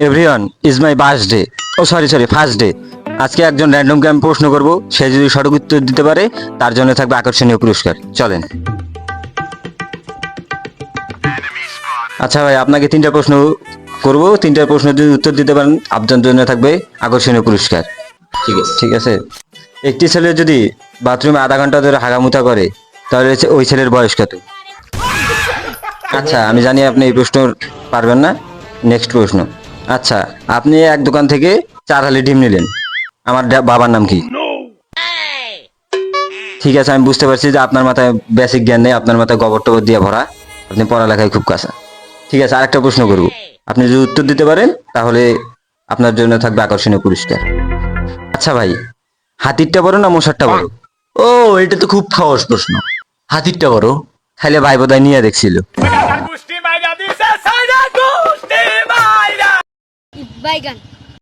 Everyone is my birthday oh sorry sorry first day আজকে একজন র্যান্ডমকে আমি প্রশ্ন করব। সে যদি সঠিক উত্তর দিতে পারে তার জন্য থাকবে আকর্ষণীয় পুরস্কার। চলেন। আচ্ছা ভাই আপনাকে তিনটা প্রশ্ন করব। তিনটা প্রশ্ন যদি উত্তর দিতে পারেন আপনার জন্য থাকবে আকর্ষণীয় পুরস্কার। ঠিক আছে। ঠিক আছে? একটি ছেলে যদি বাথরুমে আধা ঘণ্টা ধরে হাগামুতা করে তাহলে ওই ছেলের বয়স কত? আচ্ছা আমি জানি আপনি এই প্রশ্ন পারবেন না। নেক্সট প্রশ্ন। আচ্ছা আপনি এক দোকান থেকে চার হালি ডিম নিলেন। আমার বাবার নাম কি? ঠিক আছে আমি বুঝতে পারছি যে আপনার মাথায় বেসিক জ্ঞান নেই আপনার মাথায় গোবর টবর দিয়ে ভরা। আপনি পড়ালেখায় খুব কাঁচা। ঠিক আছে আরেকটা প্রশ্ন করব। আপনি যদি উত্তর দিতে পারেন তাহলে আপনার জন্য থাকবে আকর্ষণীয় পুরস্কার। আচ্ছা ভাই হাতিরটা বড় না মশারটা বড়? ও এটা তো খুব সহজ প্রশ্ন। হাতিরটা বড়? খাইলে ভাই বোধহয় নিয়ে দেখছিল। Weigern.